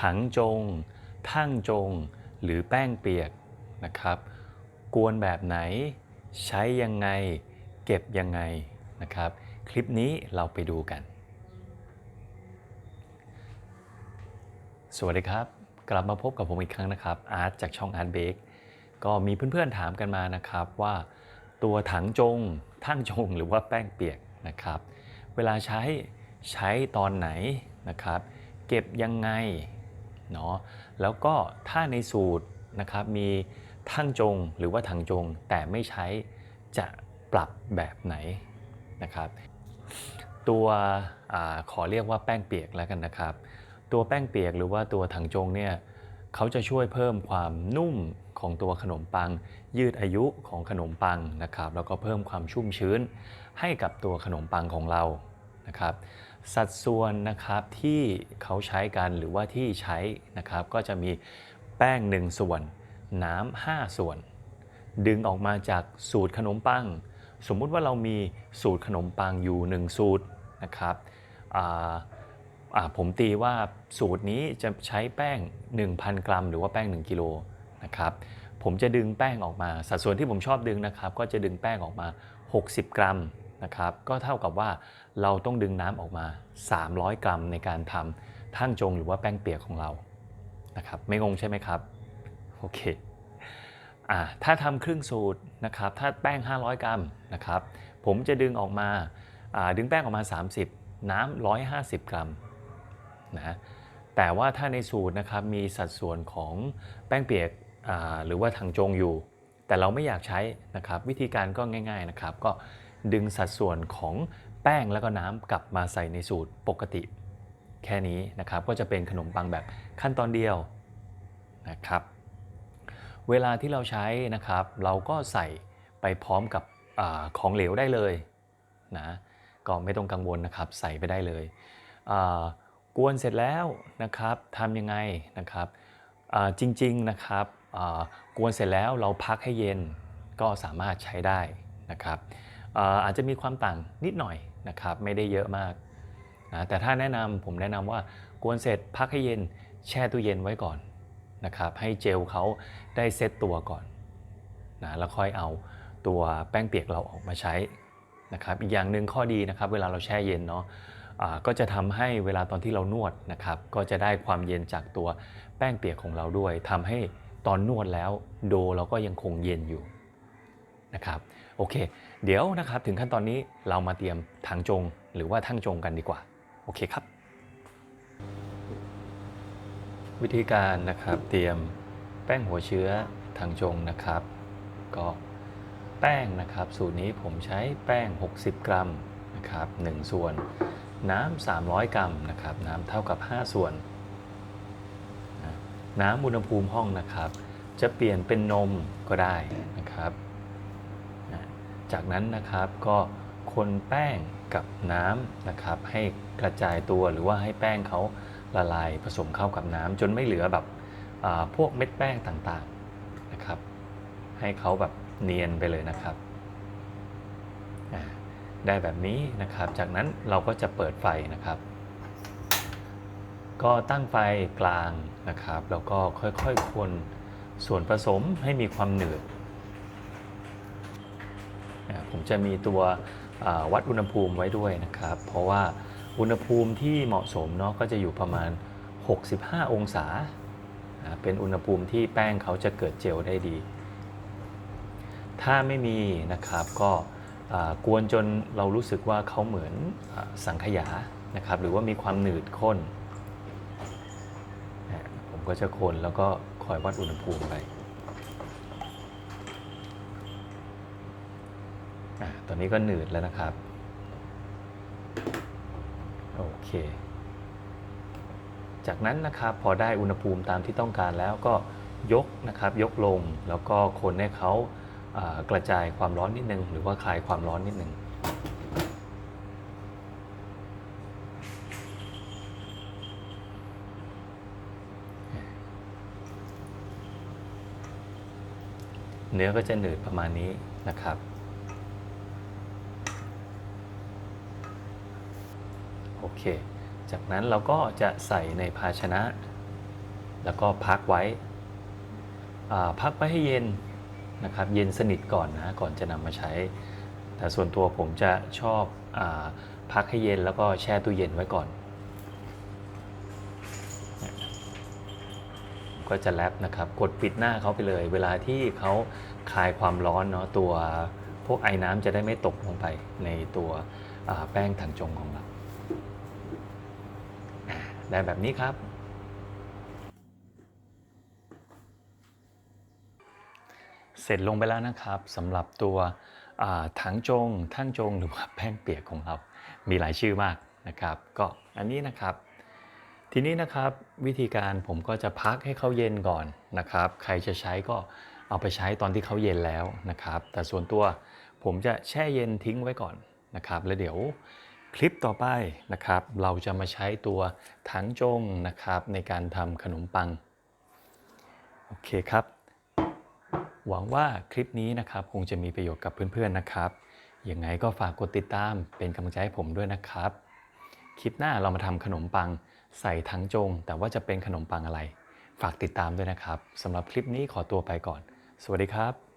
ถังจง ทั่งจง หรือแป้งเปียกนะครับ กวนแบบไหน ใช้ยังไง เก็บยังไงนะครับ คลิปนี้เราไปดูกัน สวัสดีครับ กลับมาพบกับผมอีกครั้งนะครับ อาร์ตจากช่องอาร์ตเบกก็มีเพื่อนๆถามกันมานะครับว่าตัวถังจง ทั่งจง หรือว่าแป้งเปียกนะครับ เวลาใช้ใช้ตอนไหนนะครับ เก็บยังไง เนาะแล้วก็ถ้าในสูตรนะครับมีทั่งจงหรือว่าถังจงแต่ไม่ใช้จะปรับแบบไหนนะครับ ตัวอขอเรียกว่าแป้งเปียกแล้วกันนะครับ ตัวแป้งเปียกหรือว่าตัวถังจงเนี่ยเขาจะช่วยเพิ่มความนุ่มของตัวขนมปัง ยืดอายุของขนมปังนะครับ แล้วก็เพิ่มความชุ่มชื้นให้กับตัวขนมปังของเรานะครับ สัดส่วนนะครับที่เขาใช้กันหรือว่าที่ใช้นะครับ ก็จะมีแป้ง 1 ส่วน น้ำ5ส่วน ดึงออกมาจากสูตรขนมปัง สมมุติว่าเรามีสูตรขนมปังอยู่ 1 สูตรนะครับผมตีว่าสูตรนี้จะใช้แป้ง 1,000 กรัม หรือว่าแป้ง 1 กิโลนะครับผมจะดึงแป้งออกมา สัดส่วนที่ผมชอบดึงนะครับ ก็จะดึงแป้งออกมา 60 กรัม นะครับก็เท่ากับว่าเราต้องดึงน้ำออกมา 300 กรัมในการทำทั่งจงหรือว่าแป้งเปียกของเรานะครับไม่งงใช่ไหมครับโอเคอ่าถ้าทำครึ่งสูตรนะครับถ้าแป้ง 500 กรัมนะครับผมจะดึงออกมาดึงแป้งออกมา 30 น้ำ150 กรัมนะแต่ว่าถ้าในสูตรนะครับมีสัดส่วนของแป้งเปียกหรือว่าถังจงอยู่ แต่เราไม่อยากใช้นะครับวิธีการก็ง่าย ๆนะครับ ก็ ดึงสัดส่วนของแป้งแล้วก็น้ำกลับมาใส่ในสูตรปกติ แค่นี้นะครับก็จะเป็นขนมปังแบบขั้นตอนเดียวนะครับ เวลาที่เราใช้นะครับ เราก็ใส่ไปพร้อมกับอของเหลวได้เลยนะก็ไม่ต้องกังวลนะครับใส่ไปได้เลยกวนเสร็จแล้วนะครับทำยังไงนะครับจริงๆนะครับกวนเสร็จแล้วเราพักให้เย็นก็สามารถใช้ได้นะครับ อาจจะมีความต่างนิดหน่อยนะครับไม่ได้เยอะมากนะแต่ถ้าแนะนำผมแนะนำว่ากวนเสร็จพักให้เย็นแช่ตู้เย็นไว้ก่อนนะครับให้เจลเขาได้เซตตัวก่อนนะแล้วค่อยเอาตัวแป้งเปียกเราออกมาใช้นะครับอีกอย่างหนึ่งข้อดีนะครับเวลาเราแช่เย็นเนาะก็จะทำให้เวลาตอนที่เรานวดนะครับก็จะได้ความเย็นจากตัวแป้งเปียกของเราด้วยทำให้ตอนนวดแล้วโดเราก็ยังคงเย็นอยู่ นะครับโอเค เดี๋ยวนะครับถึงขั้นตอนนี้เรามาเตรียมถังจงหรือว่าทั้งจงกันดีกว่า โอเคครับ วิธีการนะครับเตรียมแป้งหัวเชื้อถังจงนะครับ ก็แป้งนะครับสูตรนี้ผมใช้แป้ง 60 กรัมนะครับ1ส่วน น้ำ300 กรัมนะครับน้ำเท่ากับ 5 ส่วน น้ำอุณหภูมิห้องนะครับ จะเปลี่ยนเป็นนมก็ได้นะครับ จากนั้นนะครับก็คนแป้งกับน้ำนะครับ ให้กระจายตัวหรือว่าให้แป้งเขาละลายผสมเข้ากับน้ำจนไม่เหลือแบบพวกเม็ดแป้งต่างๆนะครับ ให้เขาแบบเนียนไปเลยนะครับได้แบบนี้นะครับ จากนั้นเราก็จะเปิดไฟนะครับ ก็ตั้งไฟกลางนะครับ แล้วก็ค่อยๆคนส่วนผสมให้มีความหนืด ผมจะมีตัววัดอุณหภูมิไว้ด้วยนะครับ เพราะว่าอุณหภูมิที่เหมาะสมเนาะก็จะอยู่ประมาณ 65 องศา เป็นอุณหภูมิที่แป้งเขาจะเกิดเจลได้ดี ถ้าไม่มีนะครับก็กวนจนเรารู้สึกว่าเขาเหมือนอสังขยานะครับหรือว่ามีความหนืดข้น ผมก็จะคนแล้วก็คอยวัดอุณหภูมิไป อาตอนนี้ก็หนืดแล้วนะครับ โอเค จากนั้นนะครับพอได้อุณหภูมิตามที่ต้องการแล้วก็ยกนะครับยกลงแล้วก็คนให้เขาากระจายความร้อนนิดนึง หรือว่าคลายความร้อนนิดนึงเนื้อก็จะหนืดประมาณนี้นะครับ โอเค จากนั้นเราก็จะใส่ในภาชนะ แล้วก็พักไว้ พักไว้ให้เย็นนะครับเย็นสนิทก่อนนะก่อนจะนำมาใช้ แต่ส่วนตัวผมจะชอบอพักให้เย็นแล้วก็แช่ตู้เย็นไว้ก่อน ก็จะแรปนะครับกดปิดหน้าเขาไปเลย เวลาที่เขาคลายความร้อนเนาะตัวพวกไอ้น้ำจะได้ไม่ตกลงไปในตัวแป้งถังจงของเรา ได้แบบนี้ครับ เสร็จลงไปแล้วนะครับสำหรับตัวถังจงทั่งจงหรือว่าแป้งเปียกของเรา มีหลายชื่อมากนะครับ ก็อันนี้นะครับทีนี้นะครับวิธีการผมก็จะพักให้เขาเย็นก่อนนะครับ ใครจะใช้ก็เอาไปใช้ตอนที่เขาเย็นแล้วนะครับ แต่ส่วนตัวผมจะแช่เย็นทิ้งไว้ก่อนนะครับ แล้วเดี๋ยว คลิปต่อไปนะครับ เราจะมาใช้ตัวถังจงนะครับ ในการทำขนมปัง โอเคครับ หวังว่าคลิปนี้นะครับคงจะมีประโยชน์กับเพื่อนๆนะครับ ยังไงก็ฝากกดติดตามเป็นกำลังใจให้ผมด้วยนะครับ คลิปหน้าเรามาทำขนมปังใส่ทั้งจง แต่ว่าจะเป็นขนมปังอะไร ฝากติดตามด้วยนะครับสำหรับคลิปนี้ขอตัวไปก่อน สวัสดีครับ